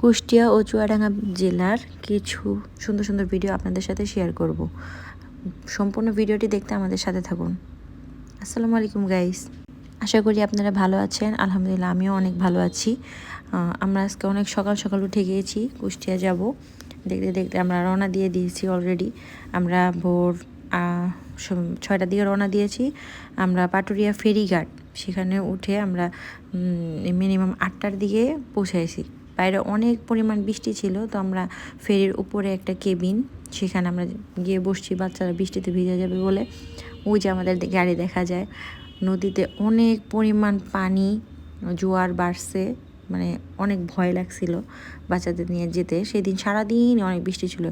কুষ্টিয়া ও চুয়াডাঙ্গা জেলার কিছু সুন্দর সুন্দর ভিডিও আপনাদের সাথে শেয়ার করব। সম্পূর্ণ ভিডিওটি দেখতে আমাদের সাথে থাকুন। আসসালামু আলাইকুম গাইস আশা করি আপনারা ভালো আছেন। আলহামদুলিল্লাহ, আমিও অনেক ভালো আছি। আমরা আজকে অনেক সকাল সকাল উঠে গিয়েছি, কুষ্টিয়া যাব। দেখতে দেখতে আমরা রওনা দিয়ে দিয়েছি অলরেডি আমরা ভোর ছয়টার দিকে রওনা দিয়েছি। আমরা পাটুরিয়া ফেরিঘাট, সেখানে উঠে আমরা মিনিমাম আটটার দিকে পৌঁছাইছি। বাইরে অনেক পরিমাণ বৃষ্টি ছিল, তো আমরা ফেরির উপরে একটা কেবিন, সেখানে আমরা গিয়ে বসছি, বাচ্চারা বৃষ্টিতে ভিজে যাবে বলে। ওই যে আমাদের গাড়ি দেখা যায়, নদীতে অনেক পরিমাণ পানি, জোয়ার বাড়ছে মানে অনেক ভয় লাগছিল বাচ্চাদের নিয়ে যেতে। সেদিন সারাদিন অনেক বৃষ্টি ছিল।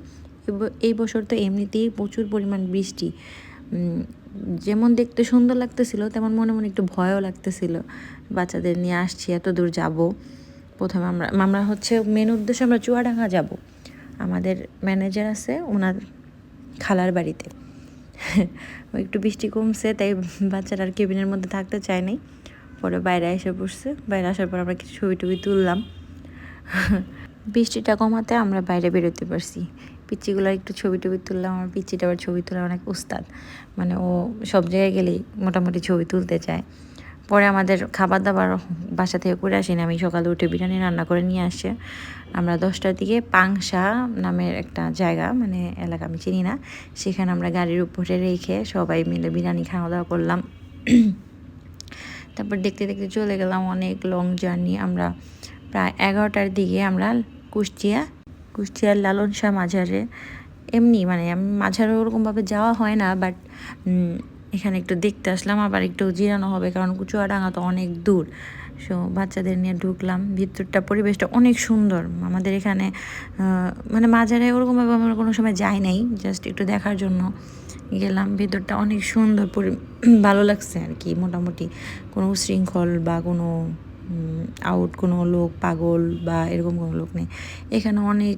এই বছর তো এমনিতেই প্রচুর পরিমাণ বৃষ্টি। যেমন দেখতে সুন্দর লাগতেছিল, তেমন মনে মনে একটু ভয়ও লাগতেছিল। বাচ্চাদের নিয়ে আসছি, এত দূর যাব। প্রথমে আমরা আমরা হচ্ছে মেন উদ্দেশ্যে আমরা চুয়াডাঙ্গা যাব। আমাদের ম্যানেজার আছে ওনার খালার বাড়িতে। একটু বৃষ্টি কমছে, তাই বাচ্চারা আর কেবিনের মধ্যে থাকতে চায় নাই। পরে বাইরে এসে পড়ছে বাইরে আসার পর আমরা কিছু ছবি টবি তুললাম। বৃষ্টিটা কমাতে আমরা বাইরে বেরোতে পারছি। পিচ্চিগুলোর একটু ছবি টবি তুললাম, আমার পিচ্চিটা আবার ছবি তোলার অনেক উস্তাদ মানে ও সব জায়গায় গেলেই মোটামুটি ছবি তুলতে চায়। পরে আমাদের খাবার দাবার বাসা থেকে করে আসিনি আমি সকালে উঠে বিরিয়ানি রান্না করে নিয়ে আসছে আমরা দশটার দিকে পাংশা নামের একটা জায়গা মানে এলাকা আমি চিনি না, সেখানে আমরা গাড়ির উপরে রেখে সবাই মিলে বিরিয়ানি খাওয়া দাওয়া করলাম। তারপর দেখতে দেখতে চলে গেলাম অনেক লং জার্নি আমরা প্রায় এগারোটার দিকে আমরা কুষ্টিয়া, কুষ্টিয়ার লালন শাহ মাঝারে। এমনি মানে মাঝারে ওরকমভাবে যাওয়া হয় না বাট এখানে একটু দেখতে আসলাম, আবার একটু জিরানো হবে কারণ চুয়াডাঙ্গা তো অনেক দূর। সো বাচ্চাদের নিয়ে ঢুকলাম, ভিতরটা, পরিবেশটা অনেক সুন্দর। আমাদের এখানে মানে মাঝারে ওরকমভাবে আমরা কোনো সময় যাই নাই জাস্ট একটু দেখার জন্য গেলাম। ভিতরটা অনেক সুন্দর, পরি, ভালো লাগছে আর কি, মোটামুটি। কোনো উশৃঙ্খল বা কোনো আউট কোনো লোক, পাগল বা এরকম কোনো লোক নেই। এখানে অনেক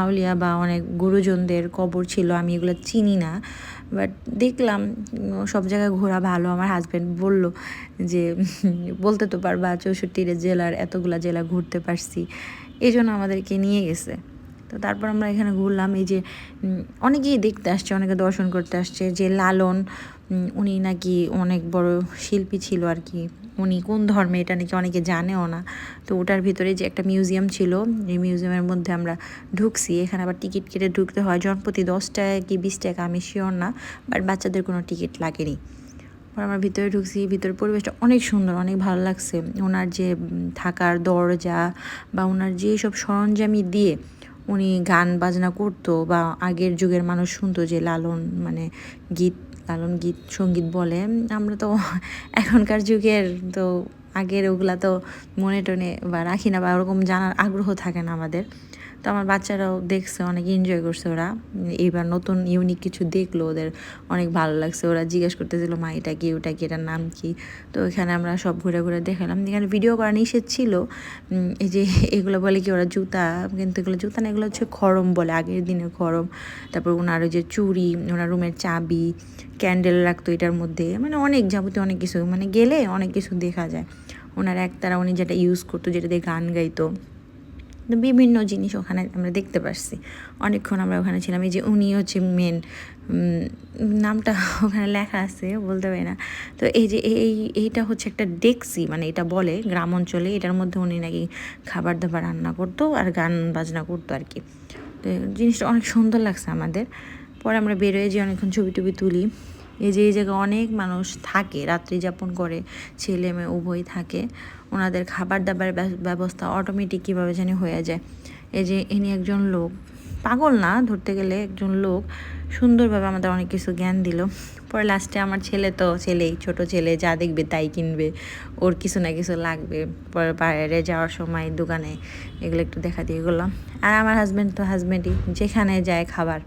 আউলিয়া বা অনেক গুরুজনদের কবর ছিল, আমি এগুলো চিনি না। বাট দেখলাম সব জায়গায় ঘোরা ভালো। আমার হাজব্যান্ড বলল যে, বলতে তো পারবা চৌষট্টি জেলার এতগুলা জেলা ঘুরতে পারছি। এই জন্য আমাদেরকে নিয়ে গেছে। তো তারপর আমরা এখানে ঘুরলাম, এই যে অনেকেই দেখতে আসছে, অনেকে দর্শন করতে আসছে, যে লালন উনি নাকি অনেক বড় শিল্পী ছিল আর কি। উনি কোন ধর্মে, এটা নাকি অনেকে জানেও না। তো ওটার ভিতরে যে একটা মিউজিয়াম ছিল, এই মিউজিয়ামের মধ্যে আমরা ঢুকছি। এখানে আবার টিকিট কেটে ঢুকতে হয়। জনপ্রতি দশ টাকা কি বিশ টাকা, আমি শিওর না বাট বাচ্চাদের কোনো টিকিট লাগেনি। পর আমরা ভিতরে ঢুকছি, ভিতরে পরিবেশটা অনেক সুন্দর, অনেক ভালো লাগছে। ওনার যে থাকার দরজা বা ওনার যে সব সরঞ্জামি দিয়ে উনি গান বাজনা করতো বা আগের যুগের মানুষ শুনতো যে লালন মানে গীত, লালন গীত, সংগীত বলে। আমরা তো এখনকার যুগের তো আগের ওগুলা তো মনে টনে বা রাখি না বা ওরকম জানার আগ্রহ থাকে না আমাদের। তো আমার বাচ্চারাও দেখছে, অনেক এনজয় করছে ওরা। এইবার নতুন ইউনিক কিছু দেখল ওদের, অনেক ভালো লাগছে। ওরা জিজ্ঞেস করতেছিল, মা, এটা কি, ওটা কি, এটার নাম কি? তো এখানে আমরা সব ঘুরে ঘুরে দেখালাম। এখানে ভিডিও করা নিষেধ ছিল। এই যে এগুলো বলে কি ওরা জুতা, কিন্তু এগুলো জুতা না, এগুলো হচ্ছে খরম বলে, আগের দিনের খরম। তারপর ওনার ওই যে চুরি ওনার রুমের চাবি ক্যান্ডেল রাখতো এটার মধ্যে। মানে অনেক যাবতীয় অনেক কিছু মানে গেলে অনেক কিছু দেখা যায়। ওনার একতারা উনি যেটা ইউজ করতো, যেটা দিয়ে গান গাইতো। বিভিন্ন জিনিস ওখানে আমরা দেখতে পারছি। অনেকক্ষণ আমরা ওখানে ছিলাম, এই যে উনি হচ্ছে মেন নামটা ওখানে লেখা আছে, বলতে পারি না। তো এই যে এই এইটা হচ্ছে একটা ডেক্সি মানে এটা বলে গ্রাম অঞ্চলে, এটার মধ্যে উনি নাকি খাবার দাবার রান্না করতো আর গান বাজনা করতো আর কি। তো জিনিসটা অনেক সুন্দর লাগছে আমাদের। পরে আমরা বেরোয় যে অনেকক্ষণ ছবি টবি তুলি। এই যে, এই জায়গায় অনেক মানুষ থাকে, রাত্রি যাপন করে, ছেলে মেয়ে উভয় থাকে। ওনাদের খাবার দাবার ব্যবস্থা অটোমেটিক কীভাবে জানি হয়ে যায়। এই যে, ইনি একজন লোক। পাগল না, ধরতে গেলে একজন লোক। সুন্দরভাবে আমাদের অনেক কিছু জ্ঞান দিল। পরে লাস্টে আমার ছেলে তো ছেলেই, ছোট ছেলে, যা দেখবে তাই কিনবে। ওর কিছু না কিছু লাগবে। পরে বাইরে যাওয়ার সময় দোকানে এগুলো একটু দেখা দিয়ে গেলাম। আর আমার হাজব্যান্ড তো হাজব্যান্ডই যেখানে যায় খাবার।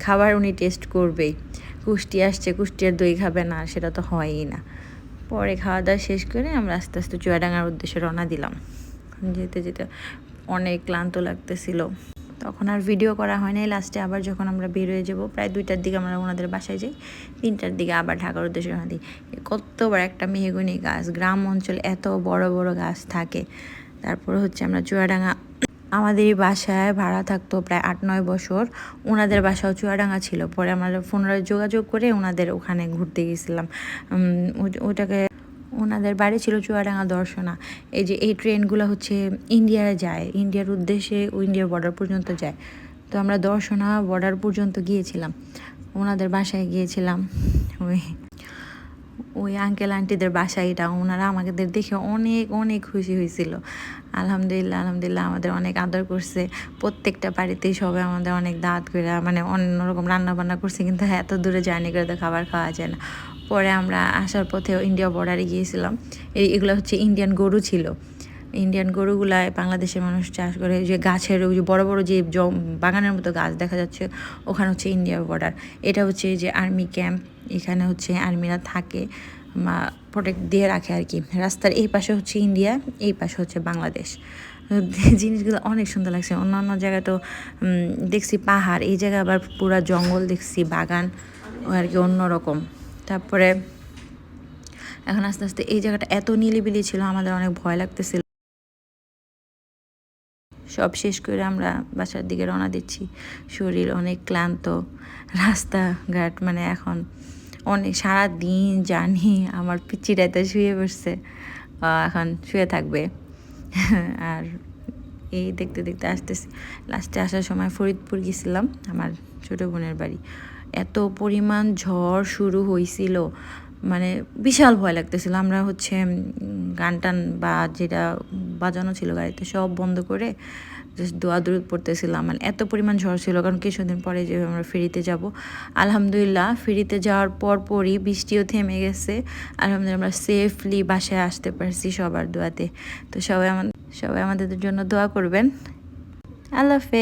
খাবার উনি টেস্ট করবেই। কুষ্টি আসছে কুষ্টিয়ার দই খাবে না, সেটা তো হয়ই না। পরে খাওয়া দাওয়া শেষ করে আমরা আস্তে আস্তে চুয়াডাঙ্গার উদ্দেশ্যে রওনা দিলাম। যেতে যেতে অনেক ক্লান্ত লাগতেছিল। তখন আর ভিডিও করা হয় নাই। লাস্টে আবার যখন আমরা বের হয়ে যাব, প্রায় দুইটার দিকে আমরা ওনাদের বাসায় যাই। তিনটার দিকে আবার ঢাকার উদ্দেশ্যে রওনা দিই। কতবার একটা মেহগুনি গাছ, গ্রাম অঞ্চলে এত বড় বড় গাছ থাকে। তারপরে হচ্ছে আমরা চুয়াডাঙ্গা আমাদের এই বাসায় ভাড়া থাকতো প্রায় আট, নয় বছর। ওনাদের বাসাও চুয়াডাঙ্গা ছিল। পরে আমরা পুনরায় যোগাযোগ করে ওনাদের ওখানে ঘুরতে গেছিলাম। ওই- ওনাদের বাড়ি ছিল চুয়াডাঙ্গা দর্শনা। এই যে এই ট্রেনগুলো হচ্ছে ইন্ডিয়ায় যায়। ইন্ডিয়ার উদ্দেশ্যে ইন্ডিয়ার বর্ডার পর্যন্ত যায়। তো আমরা দর্শনা বর্ডার পর্যন্ত গিয়েছিলাম। ওনাদের বাসায় গিয়েছিলাম। ওই ওই আঙ্কেল আন্টিদের বাসায় এটা, ওনারা আমাদের দেখে অনেক অনেক খুশি হয়েছিল। আলহামদুলিল্লাহ আলহামদুলিল্লাহ আমাদের অনেক আদর করছে। প্রত্যেকটা বাড়িতেই সবাই আমাদের অনেক দাঁত করে মানে অন্যরকম রান্না বান্না করছে, কিন্তু এত দূরে জার্নি করে তো খাবার খাওয়া যায় না। পরে আমরা আসার পথে ইন্ডিয়া বর্ডারে গিয়েছিলাম। এই এগুলো হচ্ছে ইন্ডিয়ান গরু ছিল। ইন্ডিয়ান গরুগুলায় বাংলাদেশের মানুষ চাষ করে, যে গাছের ওই যে বড় বড় যে বাগানের মতো গাছ দেখা যাচ্ছে, ওখানে হচ্ছে ইন্ডিয়া বর্ডার এটা হচ্ছে যে আর্মি ক্যাম্প এখানে হচ্ছে আর্মিরা থাকে প্রোটেক্ট দিয়ে রাখে আর কি রাস্তার এই পাশে হচ্ছে ইন্ডিয়া এই পাশে হচ্ছে বাংলাদেশ। জিনিসগুলো অনেক সুন্দর লাগছে। অন্যান্য জায়গায় তো দেখছি পাহাড়, এই জায়গায় আবার পুরা জঙ্গল দেখছি, বাগান আর কি অন্যরকম। তারপরে, এখন আস্তে আস্তে এই জায়গাটা এত নিলিবিলি ছিল, আমাদের অনেক ভয় লাগতেছিল। সব শেষ করে আমরা বাসার দিকে রওনা দিচ্ছি। শরীর অনেক ক্লান্ত। রাস্তাঘাট মানে এখন অনেক সারা দিন জার্নি আমার পিচিটাতে শুয়ে পড়ছে। এখন শুয়ে থাকবে। আর এই দেখতে দেখতে আসতেছি। লাস্টে আসার সময় ফরিদপুর গেছিলাম, আমার ছোটো বোনের বাড়ি। এত পরিমাণ ঝড় শুরু হয়েছিল মানে বিশাল ভয় লাগতেছিল। আমরা হচ্ছে গান টান বা যেটা বাজানো ছিল গাড়িতে সব বন্ধ করে জাস্ট দোয়া দূরত পড়তেছিলাম। মানে এত পরিমাণ ঝড় ছিল, কারণ কিছুদিন পরে যে আমরা ফেরিতে যাব। আলহামদুলিল্লাহ, ফেরিতে যাওয়ার পর পরই বৃষ্টিও থেমে গেছে। আলহামদুলিল্লাহ, আমরা সেফলি বাসায় আসতে পারছি সবার দোয়াতে। তো সবাই আমাদের সবাই আমাদের জন্য দোয়া করবেন। আল্লাহ হাফেজ।